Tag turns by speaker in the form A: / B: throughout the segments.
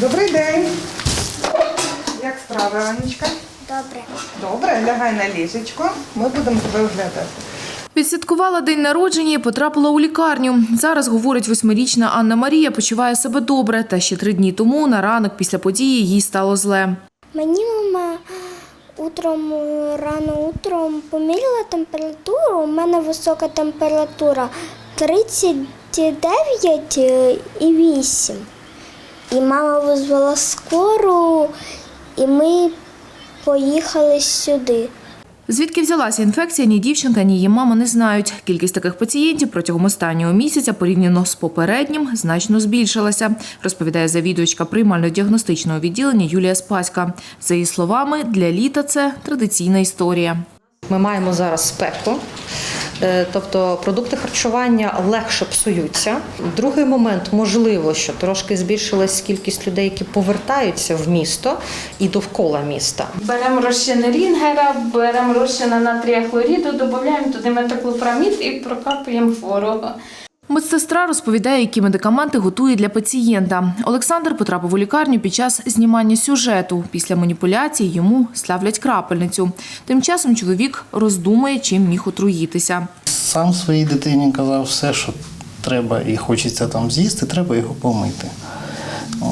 A: Добрий день. Як справи, Анечка?
B: Добре.
A: Добре, лягай на ліжечко. Ми будемо тебе оглядати.
C: Відсвяткувала день народження і потрапила у лікарню. Зараз, говорить восьмирічна Анна Марія, почуває себе добре. Та ще три дні тому на ранок після події їй стало зле.
B: Мені мама утром, рано утром поміряла температуру. У мене висока температура 39 і мама визвала скору, і ми поїхали сюди.
C: Звідки взялася інфекція, ні дівчинка, ні її мама не знають. Кількість таких пацієнтів протягом останнього місяця порівняно з попереднім значно збільшилася, розповідає завідувачка приймально-діагностичного відділення Юлія Спаська. За її словами, для літа це традиційна історія.
D: Ми маємо зараз спеку, тобто продукти харчування легше псуються. Другий момент, можливо, що трошки збільшилась кількість людей, які повертаються в місто і довкола міста.
E: Беремо розчини рінгера, беремо розчини натрія хлоріду, додаємо туди метаклопрамід і прокапуємо хворого.
C: Медсестра розповідає, які медикаменти готує для пацієнта. Олександр потрапив у лікарню під час знімання сюжету. Після маніпуляцій йому ставлять крапельницю. Тим часом чоловік роздумує, чим міг отруїтися.
F: Сам своїй дитині казав все, що треба і хочеться там з'їсти, треба його помити.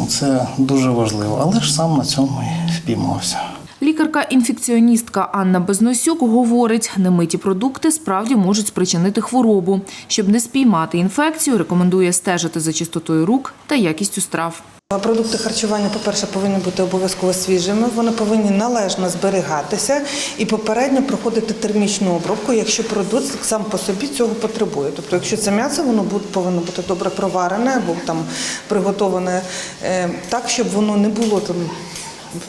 F: Це дуже важливо, але ж сам на цьому і впіймався.
C: Лікарка-інфекціоністка Анна Безносюк говорить, немиті продукти справді можуть спричинити хворобу. Щоб не спіймати інфекцію, рекомендує стежити за чистотою рук та якістю страв.
A: Продукти харчування, по-перше, повинні бути обов'язково свіжими, вони повинні належно зберігатися і попередньо проходити термічну обробку, якщо продукт сам по собі цього потребує. Тобто, якщо це м'ясо, воно повинно бути добре проварене або там приготоване е, так, щоб воно не було там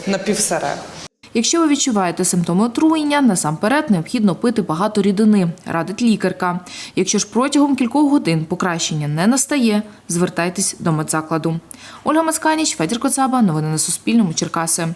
A: напівсире.
C: Якщо ви відчуваєте симптоми отруєння, насамперед необхідно пити багато рідини, радить лікарка. Якщо ж протягом кількох годин покращення не настає, звертайтесь до медзакладу. Ольга Масканіч, Федір Коцаба. Новини на Суспільному. Черкаси.